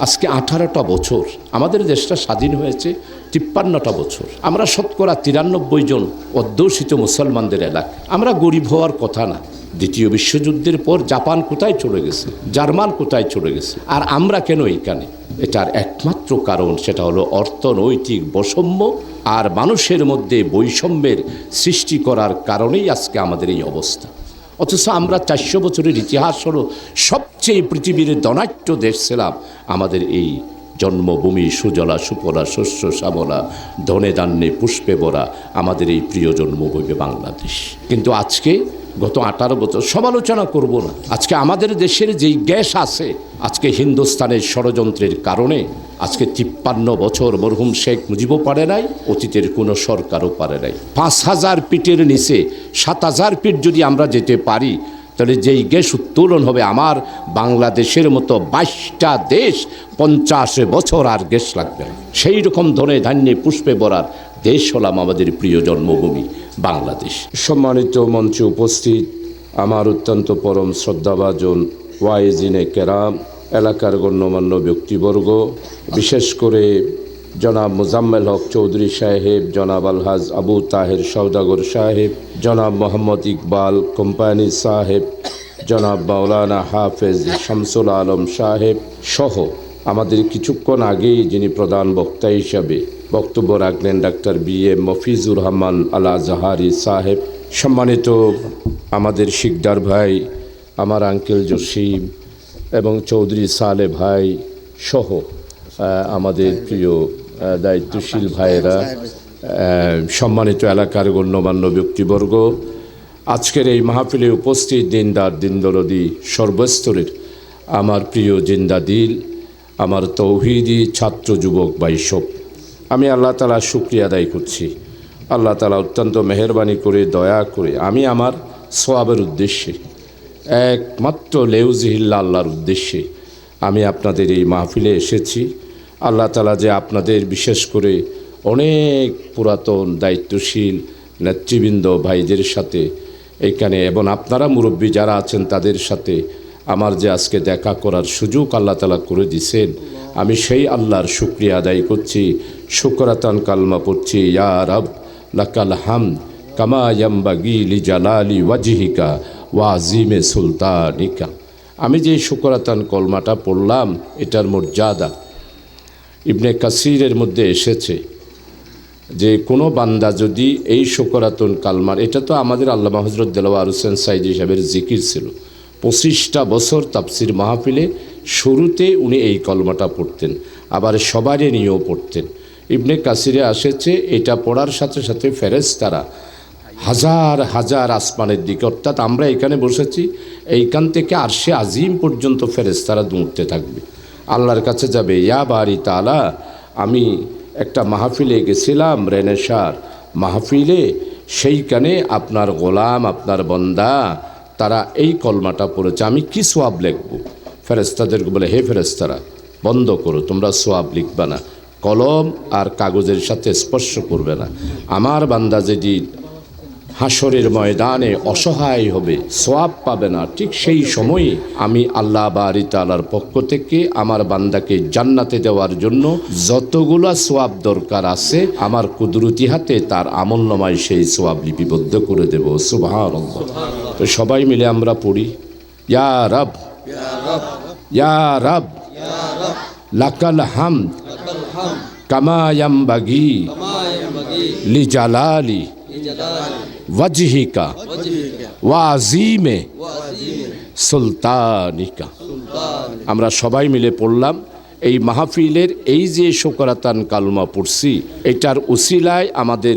আজকে আঠারোটা বছর, আমাদের দেশটা স্বাধীন হয়েছে তিপ্পান্নটা বছর। আমরা শতকরা তিরানব্বই জন অধ্যুষিত মুসলমানদের এলাকা। আমরা গরিব হওয়ার কথা না। দ্বিতীয় বিশ্বযুদ্ধের পর জাপান কোথায় চলে গেছে? জার্মান কোথায় চলে গেছে? আর আমরা কেন এইখানে? এটার একমাত্র কারণ সেটা হলো অর্থনৈতিক বৈষম্য আর মানুষের মধ্যে বৈষম্যের সৃষ্টি করার কারণেই আজকে আমাদের এই অবস্থা। অথচ আমরা চারশো বছরের ইতিহাস হলো সবচেয়ে পৃথিবীর ধনাট্য দেশ ছিলাম। আমাদের এই জন্মভূমি, সুজলা, সুপলা, শস্য, শ্যামলা ধনে দান্নে পুষ্পে বরা আমাদের এই প্রিয় জন্মভূমি বাংলাদেশ। কিন্তু আজকে গত আঠারো বছর সমালোচনা করব না। আজকে আমাদের দেশের যেই গ্যাস আছে, আজকে হিন্দুস্তানের ষড়যন্ত্রের কারণে আজকে তিপ্পান্ন বছর মরহুম শেখ মুজিবও পারে নাই, অতীতের কোনো সরকারও পারে নাই। পাঁচ হাজার পিটের নিচে সাত হাজার পিট যদি আমরা যেতে পারি তাহলে যেই গ্যাস উত্তোলন হবে, আমার বাংলাদেশের মতো বাইশটা দেশ পঞ্চাশ বছর আর গ্যাস লাগবে না। সেই রকম ধরে ধান্যে পুষ্পে বরার দেশ হলাম আমাদের প্রিয় জন্মভূমি, বাংলাদেশ। সম্মানিত মঞ্চে উপস্থিত আমার অত্যন্ত পরম শ্রদ্ধাভাজন ওয়াইজিনে কেরাম, এলাকার গণ্যমান্য ব্যক্তিবর্গ, বিশেষ করে জনাব মুজাম্মেল হক চৌধুরী সাহেব, জনাব আলহাজ আবু তাহের সৌদাগর সাহেব, জনাব মোহাম্মদ ইকবাল কোম্পানি সাহেব, জনাব মাওলানা হাফেজ শামসুল আলম সাহেব সহ আমাদের কিছুক্ষণ আগেই যিনি প্রধান বক্তা হিসাবে বক্তব্য রাখলেন doctor B M Mofizur Rahman Al Azhari সাহেব। সম্মানিত আমাদের শিকদার ভাই, আমার আঙ্কেল জসিম এবং চৌধুরী সালে ভাই সহ আমাদের প্রিয় দায়িত্বশীল ভাইয়েরা সম্মানিত এলাকার গণ্যমান্য ব্যক্তিবর্গ, আজকের এই মাহফিলে উপস্থিত দিনদার দিনদরদি সর্বস্তরের আমার প্রিয় জিন্দাদিল আমার তৌহিদি ছাত্র যুবক বাইসব আমি আল্লাহ তালা শুক্রিয়া আদায় করছি। আল্লাহ তালা অত্যন্ত মেহরবানি করে, দয়া করে, আমি আমার সোয়াবের উদ্দেশ্যে, একমাত্র লেউজিহিল্লা আল্লাহর উদ্দেশ্যে আমি আপনাদের এই মাহফিলে এসেছি। আল্লাহ তালা যে আপনাদের বিশেষ করে অনেক পুরাতন দায়িত্বশীল নেতৃবৃন্দ ভাইদের সাথে এখানে এবং আপনারা মুরব্বী যারা আছেন তাদের সাথে আমার যে আজকে দেখা করার সুযোগ আল্লাহ তালা করে দিছেন, আমি সেই আল্লাহর শুক্রিয়া আদায় করছি। শুকরাতান কালমা পড়ছি, ইয়া রব, লাকাল হাম কামা ইয়াম্বাগি লি জালালি ওয়াজিহিকা ওয়াজিমে সুলতানিকা। আমি যে শুকরাতান কলমাটা পড়লাম, এটার মর্যাদা ইবনে কাসিরের মধ্যে এসেছে যে কোনো বান্দা যদি এই শকরাতুন কালমার, এটা তো আমাদের আল্লামা হজরত দেলোয়ার হোসেন সাইদ সাহেবের জিকির ছিল, পঁচিশটা বছর তাপসির মাহফিলে শুরুতে উনি এই কলমাটা পড়তেন, আবার সবারই নিয়েও পড়তেন। ইবনে কাসিরে আসেছে, এটা পড়ার সাথে সাথে ফেরেজ তারা হাজার হাজার আসমানের দিকে, অর্থাৎ আমরা এখানে বসেছি, এইখান থেকে আরশে আজিম পর্যন্ত ফেরেস্তারা দৌড়তে থাকবে। আল্লাহর কাছে যাবে, ইয়া বাড়ি তালা, আমি একটা মাহফিলে গেছিলাম রেনেসার। মাহফিলে সেইখানে আপনার গোলাম, আপনার বন্দা, তারা এই কলমাটা পড়েছে, আমি কি সোয়াব লিখব? ফেরেস্তাদেরকে বলে, হে ফেরেস্তারা বন্ধ করো, তোমরা সোয়াব লিখবা না। কলম আর কাগজের সাথে স্পর্শ করবে না। আমার বান্দা যদি হাসরের ময়দানে অসহায় হবে সোয়াব পাবে না। ঠিক সেই সময়ে আমি আল্লাহ বারি তালার পক্ষ থেকে আমার বান্দাকে জান্নাতে দেওয়ার জন্য যতগুলো সোয়াব দরকার আছে, আমার কুদরতি হাতে তার আমল নমায় সেই সোয়াব লিপিবদ্ধ করে দেব। সুবাহ তো সবাই মিলে আমরা পড়ি, ইয়া রব ইয়া রব, লাকাল হাম কামায়াম্বাগি লিজালালি ওয়াজহিকা ওয়াজিমে সুলতানিকা আমরা সবাই মিলে পড়লাম, এই মাহফিলের এই যে শোকরাতান কালমা পড়ছি, এটার উসিলায় আমাদের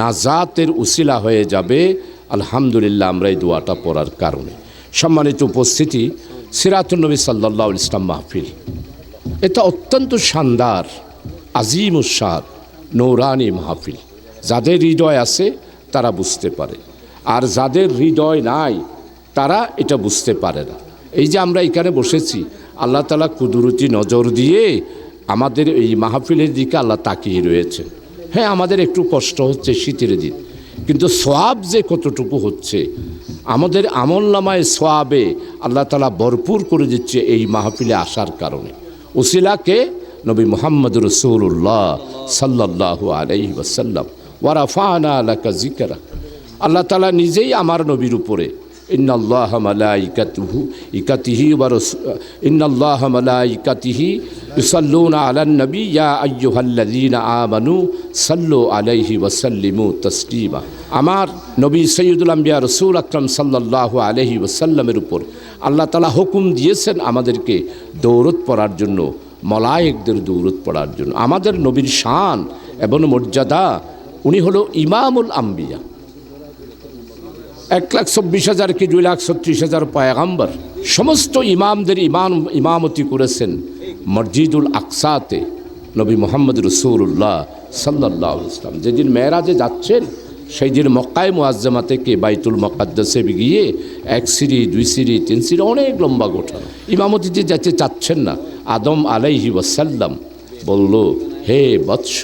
নাজাতের উসিলা হয়ে যাবে। আলহামদুলিল্লাহ, আমরা এই দোয়াটা পড়ার কারণে। সম্মানিত উপস্থিতি সিরাতুলনবী সাল্লাহ ইসলাম মাহফিল। এটা অত্যন্ত শানদার আজিম উৎসাদ নৌরানি মাহফিল। যাদের হৃদয় আছে, তারা বুঝতে পারে। আর যাদের হৃদয় নাই, তারা এটা বুঝতে পারে না। এই যে আমরা এখানে বসেছি, আল্লাহ তালা কুদরতি নজর দিয়ে আমাদের এই মাহফিলের দিকে আল্লাহ তাকিয়ে রয়েছে হ্যাঁ আমাদের একটু কষ্ট হচ্ছে শীতের দিন, কিন্তু সোয়াব যে কতটুকু হচ্ছে, আমাদের আমল নামায় সোয়াবে আল্লাহ তালা ভরপুর করে দিচ্ছে এই মাহফিলে আসার কারণে। উসিলাকে নবী মোহাম্মদ রসুল্লাহ সাল্লাহ আলাই ওসাল্লাম ওয়ারাফানা আলাকা জিকারা আল্লাহ তালা নিজেই আমার নবীর উপরে, ইন্নাল্লাহ মালাইকাতুহু ইকাতিহি ওয়া রাসূ- ইন্নাল্লাহ মালাইকাতিহি ইউসাল্লুনা আলান নবী, ইয়া আইয়ুহাল্লাযীনা আমানু সাল্লু আলাইহি ওয়া সাল্লিমু তাসলিমা। আমার নবী সৈয়দুল আম্বিয়া রসুল আকরাম সাল্লাল্লাহু আলাইহি ওয়াসাল্লামের উপর আল্লাহ তাআলা হুকুম দিয়েছেন আমাদেরকে দৌড়ত পড়ার জন্য, মলায়েকদের দৌড়ত পড়ার জন্য। আমাদের নবীর শান এবং মর্যাদা উনি হলো ইমামুল আম্বিয়া। এক লাখ চব্বিশ হাজার কি দুই লাখ ছত্রিশ হাজার পয়গাম্বর। সমস্ত ইমামদের ইমাম ইমামতি করেছেন মসজিদুল আকসাতে নবী মোহাম্মদ রসুল্লাহ সাল্লাহ ইসলাম যেদিন মেয়েরাজে যাচ্ছেন সেই দিন মক্কায় মুআজ্জামা থেকে বাইতুল মকাদ্দাসে গিয়ে এক সিঁড়ি, দুই সিঁড়ি, তিন সিঁড়ি অনেক লম্বা গোঠা ইমামতিতে যেতে চাচ্ছেন না, আদম আলাইহি ওয়াসাল্লাম বলল, হে বৎস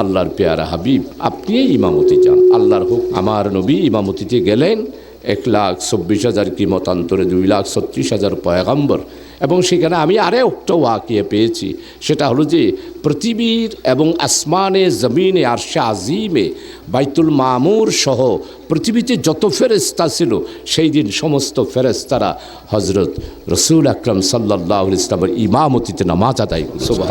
আল্লাহর পেয়ারা হাবিব আপনি ইমামতি যান আল্লাহর হোক আমার নবী ইমামতিতে গেলেন এক লাখ চব্বিশ হাজার কি মতান্তরে দুই লাখ ছত্রিশ হাজার পয়গাম্বর। এবং সেখানে আমি আরে একটা ওয়াকিয়ে পেয়েছি। সেটা হলো যে পৃথিবীর এবং আসমানে জমিনে আরশে আজিমে বাইতুল মামুর সহ পৃথিবীতে যত ফেরেস্তা ছিল সেই দিন সমস্ত ফেরেস্তারা হজরত রসুল আকরম সাল্লাহ ইসলামের ইমামতিতে নামাজ আদায় সুবাহ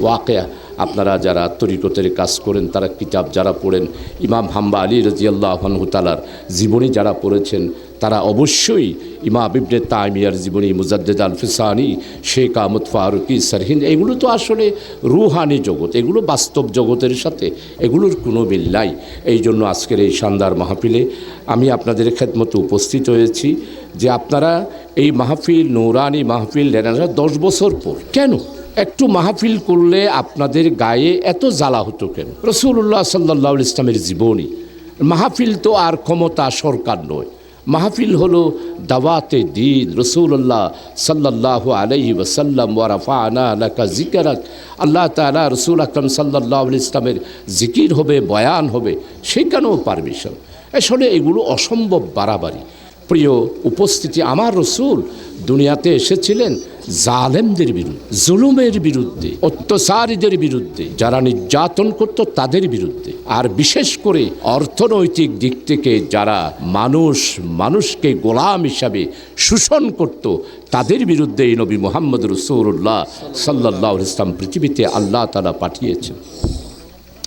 ওয়াকেয়া। আপনারা যারা তরিকতের কাজ করেন, তারা কিতাব যারা পড়েন, ইমাম হাম্বা আলী রাজিয়াল্লাহ তালার জীবনী যারা পড়েছেন, তারা অবশ্যই ইমা বিবনে তাইমিয়ার জীবনী, মুজাদ্দেদ আল ফিসানি শেখ আহমদ ফারুকি সারহিন এগুলো তো আসলে রুহানি জগৎ, এগুলো বাস্তব জগতের সাথে এগুলোর কোনো মিল নাই। এই জন্য আজকের এই শানদার মাহফিলে আমি আপনাদের খেদমতো উপস্থিত হয়েছি যে আপনারা এই মাহফিল, নৌরানি মাহফিল নেন দশ বছর পর, কেন? একটু মাহফিল করলে আপনাদের গায়ে এত জ্বালা হতো কেন? রসুল্লাহ সাল্লাহ ইসলামের জীবনী, মাহফিল তো আর ক্ষমতা সরকার নয়। মাহফিল হলো দাওয়াতে দিন রসুল্লাহ সাল্লাহ আলহি ওসাল্লাম ওয়ারাফা আনা জিকারাক আল্লাহ তালা রসুল আকরম সাল্লাহ ইসলামের জিকির হবে, বয়ান হবে, সেখানেও পারমিশন। আসলে এগুলো অসম্ভব বাড়াবাড়ি। প্রিয় উপস্থিতি আমার রসুল দুনিয়াতে এসেছিলেন জালেমদের বিরুদ্ধে, জুলুমের বিরুদ্ধে, অত্যাচারীদের বিরুদ্ধে, যারা নির্যাতন করত তাদের বিরুদ্ধে। আর বিশেষ করে অর্থনৈতিক দিক থেকে যারা মানুষ, মানুষকে গোলাম হিসাবে শোষণ করত, তাদের বিরুদ্ধে এই নবী মোহাম্মদ রসুল্লাহ সাল্লাহ ইসলাম পৃথিবীতে আল্লাহ তালা পাঠিয়েছেন।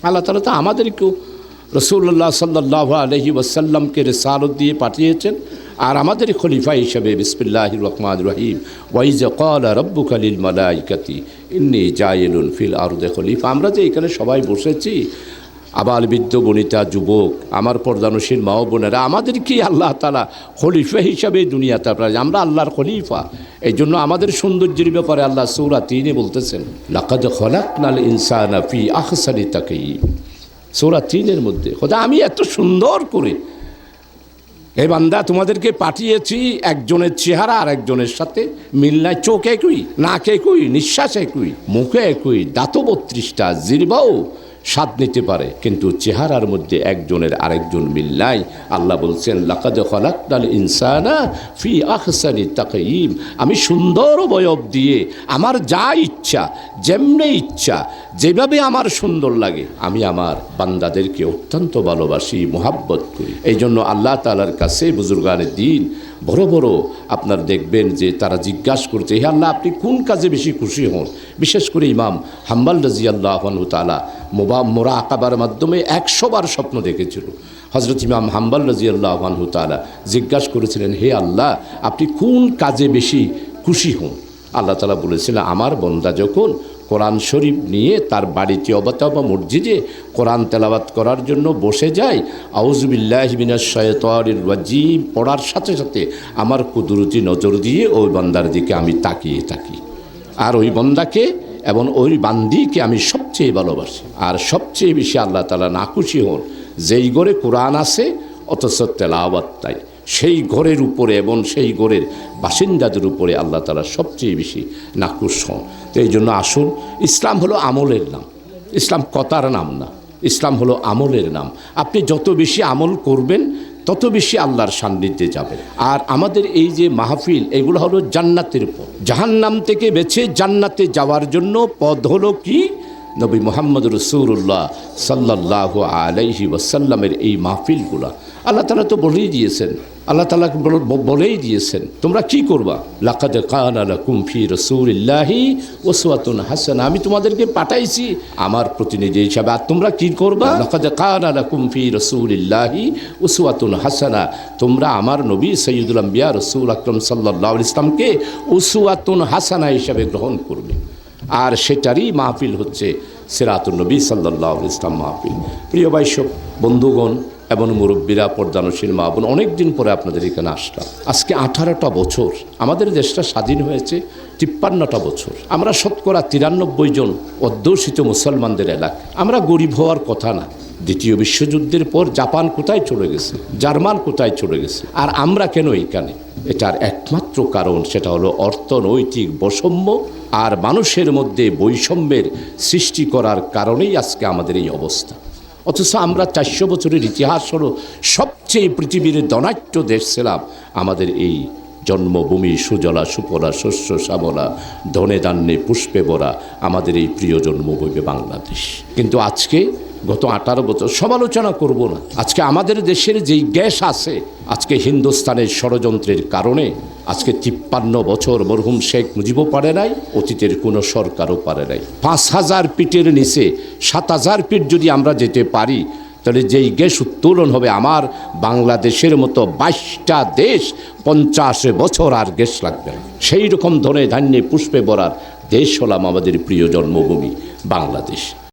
আল্লাহ তালা তো আমাদেরকেও রসুল্লাহ সাল্লাহ আলহি ওয়াসাল্লামকে রেসালত দিয়ে পাঠিয়েছেন। আর আমাদের খলিফা হিসেবে বিসমিল্লাহ রহমান রহিম। ওয়াইজ কল রব্বু খালিল মালাইকাতি, ইন্নি জায়েলুন ফিল আরদে খলিফা। আমরা যে এখানে সবাই বসেছি, আবাল, বৃদ্ধ, বনিতা, যুবক, আমার পর্দানশীল মা বোনেরা, আমাদের কি আল্লাহ তালা খলিফা হিসাবে দুনিয়াতে আপনারা আমরা আল্লাহর খলিফা। এই জন্য আমাদের সৌন্দর্যের ব্যাপারে আল্লাহ সৌরা তিনি বলতেছেন, লাকাদ খলাক নাল ইনসানা ফি আহসানি তাকেই সৌরা তিনের মধ্যে, খোদা, আমি এত সুন্দর করে এই বান্দা, তোমাদেরকে পাঠিয়েছি একজনের চেহারা আর একজনের সাথে মিল নাই, চোখ একই, নাক একই, নিঃশ্বাস একই, মুখে একই দাঁত বত্রিশটা জিরবাও স্বাদ নিতে পারে, কিন্তু চেহারার মধ্যে একজনের আরেকজন মিল নাই আল্লাহ বলছেন, লাকাদ খলাকাল ইনসানা ফি আহসানি তাকাইম আমি সুন্দর অবয়ব দিয়ে আমার যা ইচ্ছা, যেমনে ইচ্ছা, যেভাবে আমার সুন্দর লাগে, আমি আমার বান্দাদেরকে অত্যন্ত ভালোবাসি, মোহাব্বত করি। এই জন্য আল্লাহ তালার কাছে বুজুর্গানের দিন, বড় বড় আপনার দেখবেন যে তারা জিজ্ঞাসা করছে, হে আল্লাহ, আপনি কোন কাজে বেশি খুশি হন? বিশেষ করে ইমাম হাম্বাল রাজি আল্লাহ তালা মোবা মোরা আঁকাবার মাধ্যমে একশোবার স্বপ্ন দেখেছিল। হজরত ইমাম হাম্বাল রাজি আল্লাহ তালা জিজ্ঞাসা করেছিলেন, হে আল্লাহ, আপনি কোন কাজে বেশি খুশি হন? আল্লাহ তালা বলেছিলেন আমার বন্দা যখন কোরআন শরীফ নিয়ে তার বাড়িতে অবতা বা মসজিদে কোরআন তেলাবাত করার জন্য বসে যায় আউজবিল্লাহবিনা শয়তর রাজিম, পড়ার সাথে সাথে আমার কুদরতি নজর দিয়ে ওই বন্দার দিকে আমি তাকিয়ে থাকি। আর ওই বন্দাকে এবং ওই বান্দিকে আমি সবচেয়ে ভালোবাসি। আর সবচেয়ে বেশি আল্লাহ তালা নাকুশি হন, যেই ঘরে কোরআন আছে, অথচ তেলাওয়াত তাই। সেই ঘরের উপরে এবং সেই ঘরের বাসিন্দাদের উপরে আল্লাহ তালা সবচেয়ে বেশি নাকুশ হন। তো এই জন্য আসুন, ইসলাম হলো আমলের নাম। ইসলাম কথার নাম না। ইসলাম হলো আমলের নাম। আপনি যত বেশি আমল করবেন তত বেশি আল্লাহর সান্নিধ্যে যাবে। আর আমাদের এই যে মাহফিল, এগুলো হলো জান্নাতের পথ। জাহান্নাম থেকে বেছে জান্নাতে যাওয়ার জন্য পদ হলো কি? নবী মোহাম্মদ রসুল্লাহ সাল্লাহ আলাইহি ওয়াসাল্লামের এই মাহফিলগুলো। আল্লাহ তালা তো বলেই দিয়েছেন আল্লাহ তালা বলেই দিয়েছেন, তোমরা কি করবা? লাকাদ কান আলা কুমফি রসুলিল্লাহি ওসওয়াতুন হাসান। আমি তোমাদেরকে পাঠাইছি আমার প্রতিনিধি হিসাবে। আর তোমরা কি করবা? লাকাদ কান আলা কুমফি রসুলিল্লাহি ওসওয়াতুন হাসানা। তোমরা আমার নবী সৈয়দুল আম্বিয়া রসুল আকরম সাল্লাহ ইসলামকে উসওয়াতুন হাসানা হিসাবে গ্রহণ করবে। আর সেটারই মাহফিল হচ্ছে সিরাতুল নবী সাল্লাহ ইসলাম মাহফিল। প্রিয় বাইশব বন্ধুগণ এবং মুরব্বীরা পর্দানশীল মা বোন অনেক দিন পরে আপনাদের এখানে আসলাম। আজকে আঠারোটা বছর, আমাদের দেশটা স্বাধীন হয়েছে তিপ্পান্নটা বছর। আমরা শতকরা তিরানব্বই জন অধ্যুষিত মুসলমানদের এলাকা। আমরা গরিব হওয়ার কথা না। দ্বিতীয় বিশ্বযুদ্ধের পর জাপান কোথায় চলে গেছে? জার্মান কোথায় চলে গেছে? আর আমরা কেন এইখানে এটার একমাত্র কারণ সেটা হলো অর্থনৈতিক বৈষম্য আর মানুষের মধ্যে বৈষম্যের সৃষ্টি করার কারণেই আজকে আমাদের এই অবস্থা। অথচ আমরা চারশো বছরের ইতিহাস হলো সবচেয়ে পৃথিবীর ধনাট্য দেশ ছিলাম। আমাদের এই জন্মভূমি, সুজলা সুফলা শস্য, শ্যামলা ধনে ধান্যে পুষ্পে বরা আমাদের এই প্রিয় জন্মভূমি বাংলাদেশ। কিন্তু আজকে গত আঠারো বছর সমালোচনা করব না। আজকে আমাদের দেশের যেই গ্যাস আছে, আজকে হিন্দুস্তানের ষড়যন্ত্রের কারণে আজকে তিপ্পান্ন বছর মরহুম শেখ মুজিবও পারে নাই, অতীতের কোনো সরকারও পারে নাই। পাঁচ হাজার ফিটের নিচে, সাত হাজার ফিট যদি আমরা যেতে পারি, তাহলে যেই গ্যাস উত্তোলন হবে আমার বাংলাদেশের মতো বাইশটা দেশ, পঞ্চাশ বছর আর গ্যাস লাগবে না। সেই রকম ধরে ধান্যে পুষ্পে ভরার দেশ হলাম আমাদের প্রিয় জন্মভূমি, বাংলাদেশ।